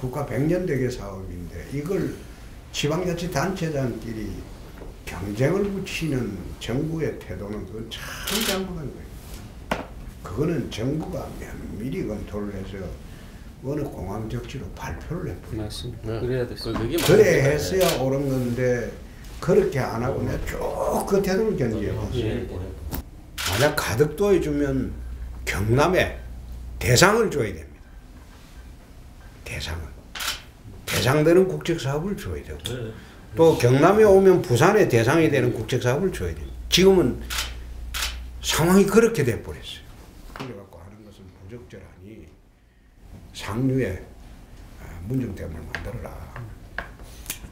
국가 백년대계 사업인데 이걸 지방자치단체장끼리 경쟁을 붙이는 정부의 태도는 그건 참 잘못한 거예요. 그거는 정부가 면밀히 검토를 해서 어느 공항적지로 발표를 해버려. 맞습니다. 네. 그래야 됐어요. 그게 그래 했어야 옳은 건데 그렇게 안 하고 내가 쭉그 태도를 견지해 봤어요. 예. 만약 가덕도 해주면 경남에 대상을 줘야 됩니다. 대상을. 대상되는 국책사업을 줘야 되고 네. 또 경남에 오면 부산에 대상이 되는 국책사업을 줘야 돼요. 지금은 상황이 그렇게 돼버렸어요. 그래갖고 하는 것은 부적절하니 상류에 아, 문정댐을 만들어라.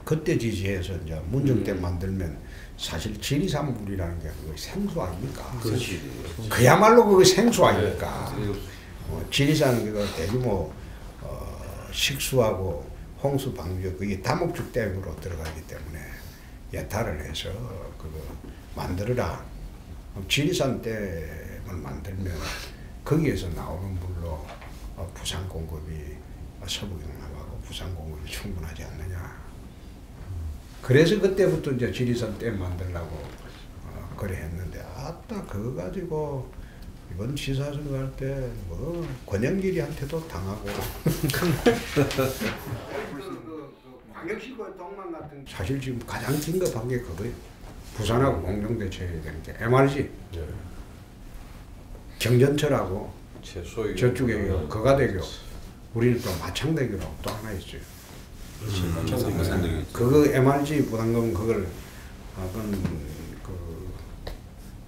그때 지지해서 이제 문정댐 만들면 사실 지리산물이라는 게 그거 생수 아닙니까? 그렇지. 그야말로 그거 생수 아닙니까? 네. 어, 지리산 그거 대규모 어, 식수하고 홍수 방류 그게 다목적 댐으로 들어가기 때문에 예탈을 해서 그거 만들어라. 지리산 댐을 만들면 거기에서 나오는 물로 어, 부산 공급이 어, 서부 경남하고 부산 공급이 충분하지 않느냐. 그래서 그때부터 이제 지리산 댐 만들려고 어, 그래 했는데 아따 그거 가지고 이번 지사선거 할때 뭐 권영길이한테도 당하고 광역시고 동만 같은 사실 지금 가장 긴급한 게 그거예요. 부산하고 공동 대처해야 되는 게 MRG 네. 경전철하고 저쪽에 거가대교 우리는 또 마창대교라고 또 하나 있어요. 음, 그거 MRG 부담금 그걸 아, 그건 그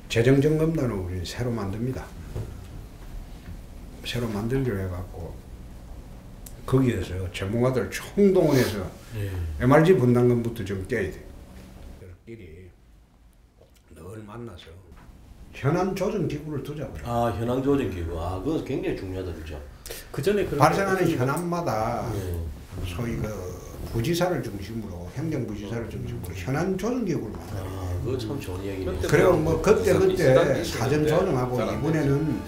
재정 점검단을 우리 새로 만듭니다. 새로 만들기로 해갖고 거기에서 전문가들 총동원해서 MRG 분담금부터 좀 떼야 돼. 들끼리 늘 만나서 현안 조정 기구를 두자고요. 아 현황 조정 기구 아 그거 굉장히 중요하다 그죠. 그 전에 그런 발생하는 거- 현안마다 예. 소위 그 부지사를 중심으로 행정부지사를 중심으로 현안 조정 기구를 만들어요. 아 그거 참 좋은 이야기네. 그때 그리고 뭐 그때 부산 그때 이스라엘 사전 조정하고 이번에는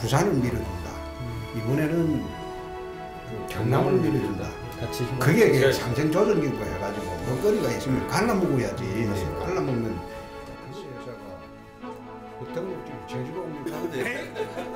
부산을 밀어준다. 이번에는 그 경남을 밀어준다. 같이 그게 네. 상생 조정 기구가 해가지고 먹거리가 있으면 갈라먹어야지. 갈라먹는 그그 등록증 제주도 옵니까?